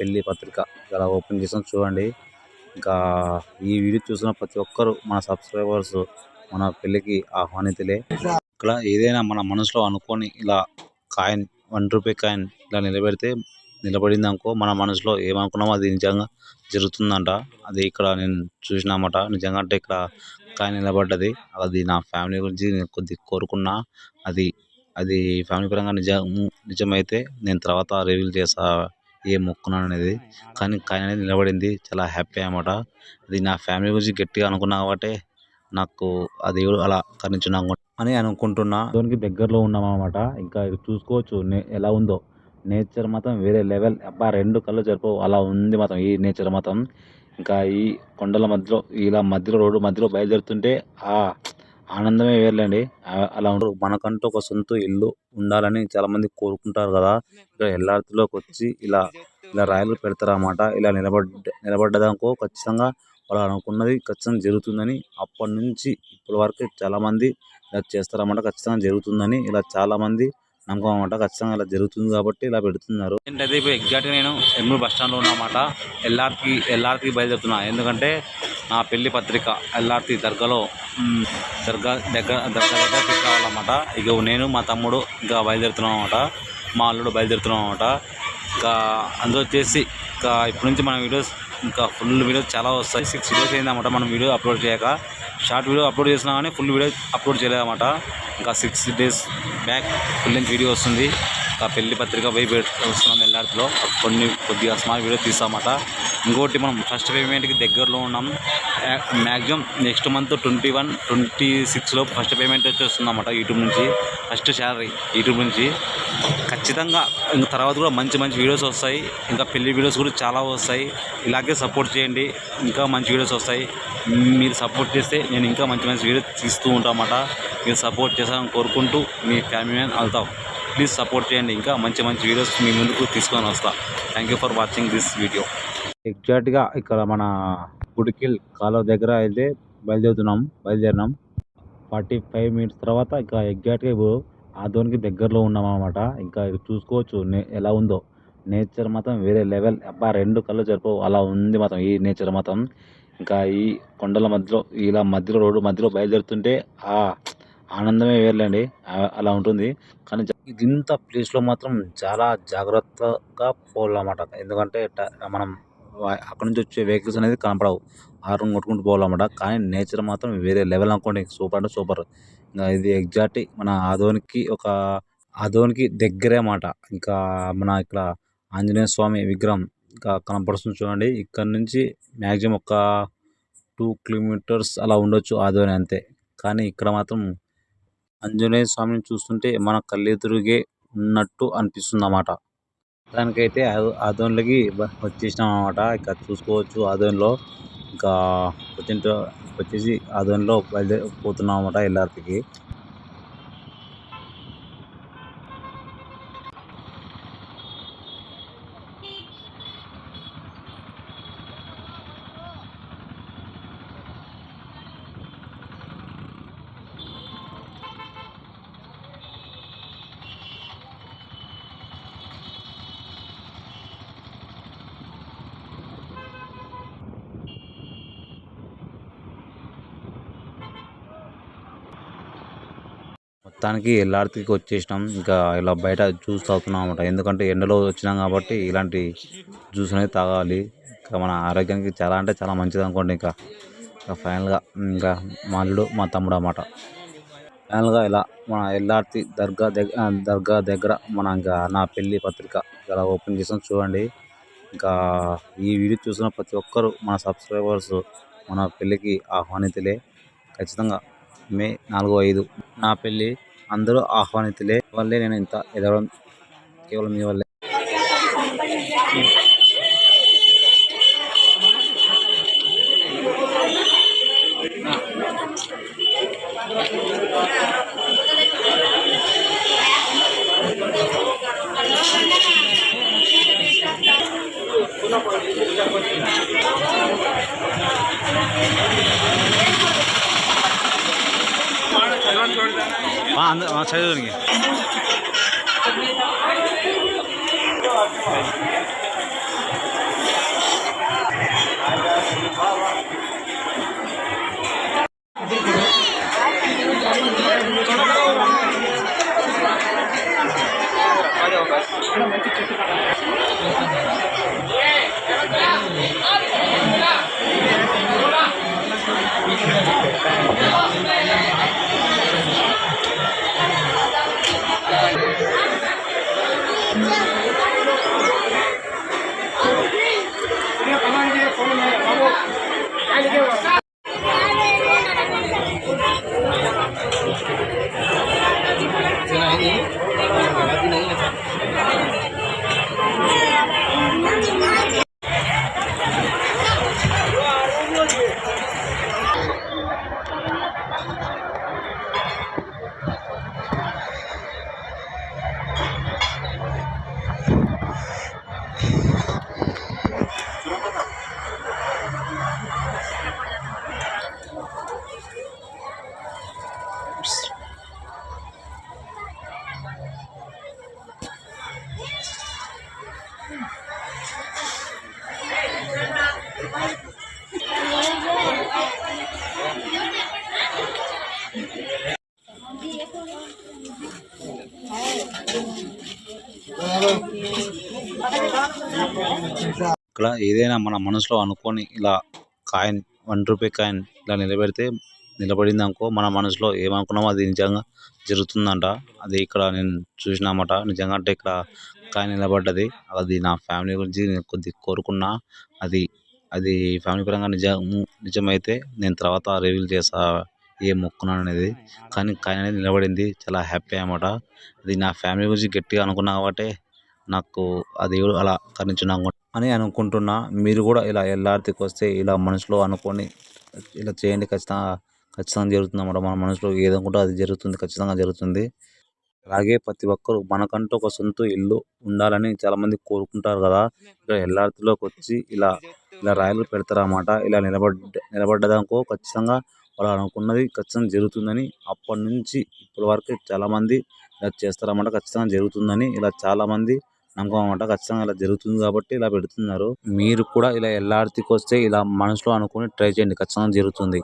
పెళ్ళి పత్రిక ఇలా ఓపెన్ చేసాం. చూడండి. ఇంకా ఈ వీడియో చూసిన ప్రతి ఒక్కరు మన సబ్స్క్రైబర్స్ మన పెళ్ళికి ఆహ్వానితులే. ఇక్కడ ఏదైనా మన మనసులో అనుకొని ఇలా కాయిన్ వన్ రూపీ కాయిన్ ఇలా నిలబెడితే నిలబడింది అనుకో మన మనసులో ఏమనుకున్నామో అది నిజంగా జరుగుతుందంట. అది ఇక్కడ నేను చూసినామట. నిజంగా అంటే ఇక్కడ కాయిన్ నిలబడ్డది. అది నా ఫ్యామిలీ గురించి నేను కొద్దిగా కోరుకున్నా. అది అది ఫ్యామిలీ పరంగా నిజం నిజమైతే నేను తర్వాత రివీల్ చేసా ఏం మొక్కున్నాను అనేది. కానీ కాయిన్ అనేది నిలబడింది. చాలా హ్యాపీ అన్నమాట. అది నా ఫ్యామిలీ గురించి గట్టిగా అనుకున్నా కాబట్టి నాకు ఆ దేవుడు అలా కరుణించున్నాను అని అనుకుంటున్నా. దానికి దగ్గరలో ఉన్నాం అనమాట ఇంకా ఇది చూసుకోవచ్చు. నే- ఎలా ఉందో. నేచర్ మాత్రం వేరే లెవెల్. అబ్బా రెండు కళ్ళు జరుపు అలా ఉంది మాత్రం ఈ నేచర్ మాత్రం. ఇంకా ఈ కొండల మధ్యలో ఇలా మధ్యలో రోడ్డు మధ్యలో బయలుదేరుతుంటే ఆ ఆనందమే వేర్లేండి. అలా ఉండరు. మనకంటూ ఒక సొంత ఇల్లు ఉండాలని చాలా మంది కోరుకుంటారు కదా. ఇక్కడ ఎల్లార్తిలోకి వచ్చి ఇలా ఇలా రాయలు పెడతారన్నమాట. ఇలా నిలబడ్డ నిలబడ్డదానికో ఖచ్చితంగా వాళ్ళు అనుకున్నది ఖచ్చితంగా జరుగుతుందని అప్పటి నుంచి ఇప్పటి వరకు చాలామంది ఇలా చేస్తారన్నమాట. ఖచ్చితంగా జరుగుతుందని ఇలా చాలామంది నమ్మకం అనమాట ఖచ్చితంగా ఇలా జరుగుతుంది కాబట్టి ఇలా పెడుతున్నారు. ఏంటంటే ఇప్పుడు ఎగ్జాక్ట్గా నేను ఎమ్మూరు బస్ స్టాండ్లో ఉన్నమాట ఎల్ఆర్కి ఎల్ఆర్కి బయలుదేరుతున్నా. ఎందుకంటే నా పెళ్ళి పత్రిక ఎల్ఆర్తి దర్గాలో దర్గా దగ్గర దర్గా దగ్గర తీసుకురావాలన్నమాట. ఇక నేను మా తమ్ముడు ఇంకా బయలుదేరుతున్నాం అనమాట మా అల్లుడు బయలుదేరుతున్నాం అనమాట ఇంకా అందులో వచ్చేసి ఇంకా ఇప్పటి నుంచి మన వీడియోస్ ఇంకా ఫుల్ వీడియోస్ చాలా వస్తాయి. సిక్స్ వీడియోస్ అయిందన్నమాట మనం వీడియో అప్లోడ్ చేయక. షార్ట్ వీడియో అప్లోడ్ చేసినా కానీ ఫుల్ వీడియో అప్లోడ్ చేయలేదన్నమాట. ఇంకా six days back full length video వస్తుంది. పెళ్ళి పత్రిక పోయి వస్తున్నాం ఎల్లార్తిలో. కొన్ని కొద్దిగా స్మాల్ వీడియో తీస్తామన్నమాట ఇంకోటి మనం ఫస్ట్ పేమెంట్కి దగ్గరలో ఉన్నాం. Maximum next month twenty one twenty సిక్స్లో ఫస్ట్ పేమెంట్ వచ్చేస్తుందన్నమాట యూట్యూబ్ నుంచి. ఫస్ట్ శాలరీ యూట్యూబ్ నుంచి. ఖచ్చితంగా ఇంకా తర్వాత కూడా మంచి మంచి వీడియోస్ వస్తాయి. ఇంకా పెళ్ళి వీడియోస్ కూడా చాలా వస్తాయి. ఇలాగే సపోర్ట్ చేయండి. ఇంకా మంచి వీడియోస్ వస్తాయి. మీరు సపోర్ట్ చేస్తే నేను ఇంకా మంచి మంచి వీడియోస్ తీస్తూ ఉంటామన్నమాట మీరు సపోర్ట్ చేస్తారని కోరుకుంటూ మీ ఫ్యామిలీ మ్యాన్ వెళ్తాం. ప్లీజ్ సపోర్ట్ చేయండి. ఇంకా మంచి మంచి వీడియోస్ మీ ముందుకు తీసుకొని వస్తా. Thank you for watching this video ఎగ్జాక్ట్గా ఇక్కడ మన గుడికిల్ కాలువ దగ్గర అయితే బయలుదేరుతున్నాం బయలుదేరినాం. ఫార్టీ ఫైవ్ మినిట్స్ తర్వాత ఇంకా ఎగ్జాక్ట్గా ఇప్పుడు ఆదోనికి దగ్గరలో ఉన్నాం అనమాట ఇంకా చూసుకోవచ్చు నే- ఎలా ఉందో. నేచర్ మాత్రం వేరే లెవెల్ అబ్బా రెండు కళ్ళు జరిపవు అలా ఉంది మాత్రం ఈ నేచర్ మాత్రం. ఇంకా ఈ కొండల మధ్యలో ఇలా మధ్యలో రోడ్డు మధ్యలో బయలుదేరుతుంటే ఆ ఆనందమే వేర్లేండి. అలా ఉంటుంది. కానీ ఇంత ప్లేస్లో మాత్రం చాలా జాగ్రత్తగా పోవాలన్నమాట. ఎందుకంటే మనం అక్కడ నుంచి వచ్చే వెహికల్స్ అనేది కనపడవు. హార్న్ కొట్టుకుంటూ పోవాలన్నమాట. కానీ నేచర్ మాత్రం వేరే లెవెల్ అనుకోండి. సూపర్ అంటే సూపర్. ఇంకా ఇది ఎగ్జాక్ట్ మన ఆదోనికి ఒక ఆదోనికి దగ్గరే మాట ఇంకా మన ఇక్కడ ఆంజనేయ స్వామి విగ్రహం ఇంకా కనపడుతుంది చూడండి. ఇక్కడ నుంచి మ్యాక్సిమం ఒక టూ కిలోమీటర్స్ అలా ఉండొచ్చు ఆదోని అంతే. కానీ ఇక్కడ మాత్రం ఆంజనేయ స్వామిని చూస్తుంటే మన కళ్ళెదురుగే ఉన్నట్టు అనిపిస్తుంది అన్నమాట దానికైతే ఆ- వచ్చేసినాం అనమాట ఇక్కడ చూసుకోవచ్చు ఆదోన్లో. ఇంకా వచ్చేసి ఆదోనిలో బయలుదేరి పోతున్నాం అనమాట ఎల్ఆర్పికి మొత్తానికి ఎల్ఆర్తికి వచ్చేసినాం. ఇంకా ఇలా బయట జ్యూస్ తాగుతున్నాం అనమాట ఎందుకంటే ఎండలో వచ్చినాం కాబట్టి ఇలాంటి జ్యూస్ అనేది తాగాలి. ఇంకా మన ఆరోగ్యానికి చాలా అంటే చాలా మంచిది అనుకోండి ఇంకా. ఇంకా ఫైనల్గా ఇంకా మా అల్లుడు మా తమ్ముడు అన్నమాట. ఫైనల్గా ఇలా మన ఎల్ఆర్తి దర్గా దగ్గర దర్గా దగ్గర మన ఇంకా నా పెళ్ళి పత్రిక ఇలా ఓపెన్ చేసాం. చూడండి. ఇంకా ఈ వీడియో చూసిన ప్రతి ఒక్కరు మన సబ్స్క్రైబర్స్ మన పెళ్ళికి ఆహ్వానితులే. ఖచ్చితంగా మే నాలుగు ఐదు నా పెళ్ళి అందరూ ఆహ్వానితులే వల్లే నేను ఇంత ఎదగడం కేవలం మీ వల్లే 아, 안, 아, 자유적인 게. 아, Yeah. ఇక్కడ ఏదైనా మన మనసులో అనుకొని ఇలా కాయిన్ వన్ రూపీ కాయిన్ ఇలా నిలబెడితే నిలబడింది అనుకో మన మనసులో ఏమనుకున్నామో అది నిజంగా జరుగుతుందంట. అది ఇక్కడ నేను చూసినామట. నిజంగా అంటే ఇక్కడ కాయిన్ నిలబడ్డది. అది నా ఫ్యామిలీ గురించి నేను కొద్దిగా కోరుకున్నా. అది అది ఫ్యామిలీ పరంగా నిజం నిజమైతే నేను తర్వాత రివీల్ చేస్తా ఏం మొక్కున్నాను అనేది కానీ కాయిన్ అనేది నిలబడింది. చాలా హ్యాపీ అన్నమాట. అది నా ఫ్యామిలీ గురించి గట్టిగా అనుకున్నా కాబట్టి నాకు ఆ దేవుడు అలా కరుణించున్నాను అని అనుకుంటున్నా. మీరు కూడా ఇలా ఎల్ఆర్తికి వస్తే ఇలా మనసులో అనుకొని ఇలా చేయండి. ఖచ్చితంగా ఖచ్చితంగా జరుగుతుంది అన్నమాట. మన మనసులో ఏదనుకుంటే అది జరుగుతుంది. ఖచ్చితంగా జరుగుతుంది. అలాగే ప్రతి ఒక్కరు మనకంటూ ఒక సొంత ఇల్లు ఉండాలని చాలామంది కోరుకుంటారు కదా. ఇక్కడ ఎల్లార్తిలోకి వచ్చి ఇలా ఇలా రాయలు పెడతారన్నమాట. ఇలా నిలబడ్డ నిలబడ్డదనుకో ఖచ్చితంగా వాళ్ళు అనుకున్నది ఖచ్చితంగా జరుగుతుందని అప్పటి నుంచి ఇప్పటి వరకు చాలామంది ఇలా చేస్తారన్నమాట. ఖచ్చితంగా జరుగుతుందని ఇలా చాలామంది నమ్మకం ఖచ్చితంగా ఇలా జరుగుతుంది కాబట్టి ఇలా పెడుతున్నారు. మీరు కూడా ఇలా ఎల్ఆర్టీకి వస్తే ఇలా మనసులో అనుకుని ట్రై చేయండి. ఖచ్చితంగా జరుగుతుంది.